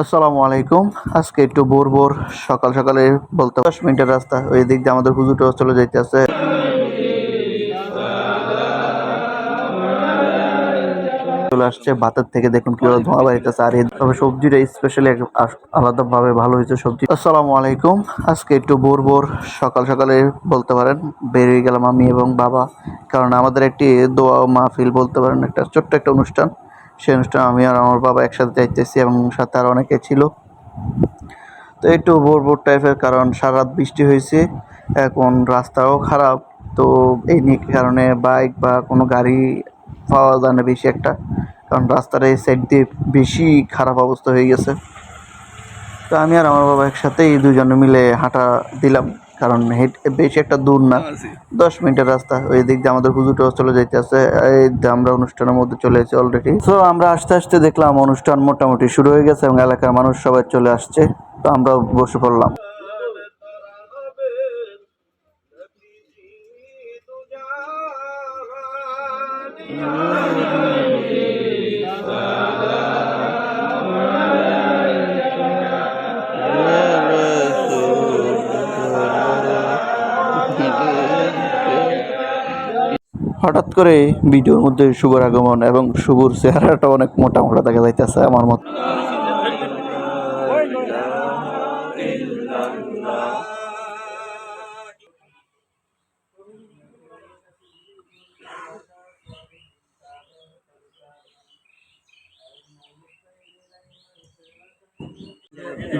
আসসালামু আলাইকুম। আজকে একটু ভোর ভোর, সকাল সকালে বলতে দশ মিনিটের রাস্তা। ওই দিক দিয়ে আমাদের হুজুরটা চলে যাইতেছে। চলে আসছে ভাতের থেকে, দেখুন কীভাবে ধোঁয়া বাড়িতেছে। আর তবে সবজিটা স্পেশালি আলাদা ভাবে ভালো হয়েছে সবজি। আসসালামু আলাইকুম। আজকে একটু ভোর ভোর, সকাল সকালে বলতে পারেন বেরিয়ে গেলাম আমি এবং বাবা। কারণ আমাদের একটি দোয়া মাহফিল বলতে পারেন, একটা ছোট্ট একটা অনুষ্ঠান। সেই অনুষ্ঠান আমি আর আমার বাবা একসাথে যাইতেছি এবং সাথে আর অনেকে ছিল। তো একটু ভোর ভোর টাইপের কারণ সারা রাত বৃষ্টি হয়েছে, এখন রাস্তাও খারাপ। তো এই নিয়ে কারণে বাইক বা কোনো গাড়ি পাওয়া যায় না বেশি একটা, কারণ রাস্তার এই সাইড দিয়ে বেশি খারাপ অবস্থা হয়ে গেছে। তো আমি আর আমার বাবা একসাথেই দুজনে মিলে হাঁটা দিলাম। কারণ হেঁট বেশি একটা দূর না। দশ মিনিটের রাস্তা। ওই দিক দিয়ে আমাদের হুজুরটাও চলে যাইতেছে। এই যে আমরা অনুষ্ঠানের মধ্যে চলে এসেছি অলরেডি তো আমরা আস্তে আস্তে দেখলাম অনুষ্ঠান মোটামুটি শুরু হয়ে গেছে এবং এলাকার মানুষ সবাই চলে আসছে। তো আমরা বসে পড়লাম। হঠাৎ করে ভিডিওর মধ্যে শুভর আগমন এবং শুভর চেহারাটা অনেক মোটা মোটা দেখা যাইতেছে আমার মত।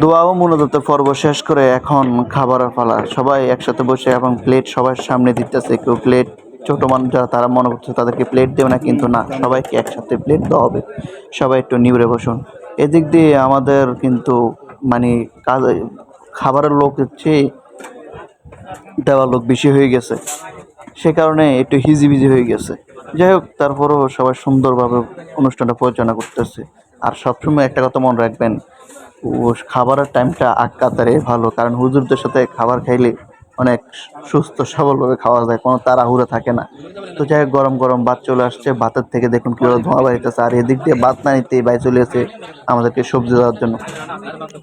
দোয়া ও মূলত পর্ব শেষ করে এখন খাবারের পালা। সবাই একসাথে বসে এবং প্লেট সবার সামনে দিতেছে। কেউ প্লেট ছোট মানুষ যারা, তারা মনে করছে তাদেরকে প্লেট দেবে না, কিন্তু না, সবাইকে একসাথে প্লেট দেওয়া হবে। সবাই একটু নিউড়ে বসুন। এদিক দিয়ে আমাদের কিন্তু মানে কাজ, খাবারের লোক হচ্ছে, দেওয়ার লোক বেশি হয়ে গেছে। সে কারণে একটু হিজিবিজি হয়ে গেছে। যাই হোক, তারপরেও সবাই সুন্দরভাবে অনুষ্ঠানটা পরিচালনা করতেছে। আর সবসময় একটা কথা মনে রাখবেন, ও খাবারের টাইমটা আকাতারে ভালো, কারণ হুজুরদের সাথে খাবার খাইলে অনেক সুস্থ, সবলভাবে খাওয়া যায়, কোনো তাড়াহুড়া থাকে না। তো যাই গরম গরম ভাত চলে আসছে। ভাতের থেকে দেখুন কীভাবে ধোঁয়া বাড়িতেছে আর এদিক দিয়ে ভাত না নিতে ভাই চলে এসে আমাদেরকে সবজি দেওয়ার জন্য।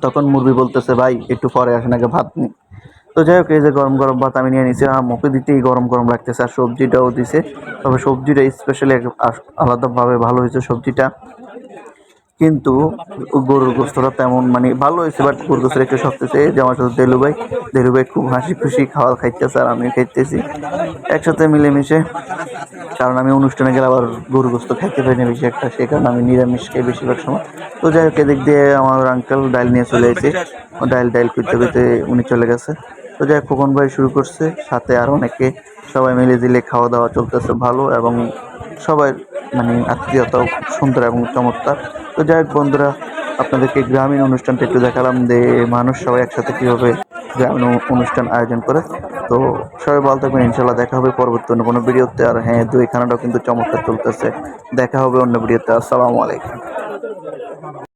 তখন মুরবি বলতেছে, ভাই, একটু পরে আসেন, আগে ভাত নিই তো যাই হোক, এই যে গরম গরম ভাত আমি নিয়ে নিয়েছি আর মুখে দিতেই গরম গরম লাগতেছে। আর সবজিটাও দিছে। তবে সবজিটা স্পেশালি আলাদাভাবে ভালো হয়েছে সবজিটা। কিন্তু গরুর গোস্তটা তেমন মানে ভালো হয়েছে বাট গরুর গোস্তটা একটু শক্ত হয়েছে। যে আমার সাথে দেলু ভাই দেলু ভাই খুব হাসি খুশি খাওয়া খাইতেছে আর আমি খাইতেছি। একসাথে মিলেমিশে, কারণ আমি অনুষ্ঠানে গেলে আবার গরুর গোস্ত খাইতে পারি না বেশি একটা, সেই কারণে আমি নিরামিষ খাই বেশিরভাগ সময়। তো যাই হোক, এদিক দিয়ে আমার আঙ্কেল ডাইল নিয়ে চলে এসেছে ডাইল ডাইল করতে করতে উনি চলে গেছে। তো যাই হোক ভাই শুরু করছে, সাথে আর অনেকে। সবাই মিলে দিলে খাওয়া দাওয়া চলতেছে ভালো এবং সবাই মানে আত্মীয়তাও সুন্দর এবং চমৎকার। তো যাই হোক বন্ধুরা, আপনাদেরকে গ্রামীণ অনুষ্ঠানটা একটু দেখালাম যে মানুষ সবাই একসাথে কীভাবে গ্রামীণ অনুষ্ঠান আয়োজন করে। তো সবাই বলতে থাকবেন ইনশাল্লাহ দেখা হবে পরবর্তী অন্য কোনো ভিডিওতে। আর হ্যাঁ দুই খানাটাও কিন্তু চমৎকার চলতেছে। দেখা হবে অন্য ভিডিওতে। আসসালামু আলাইকুম।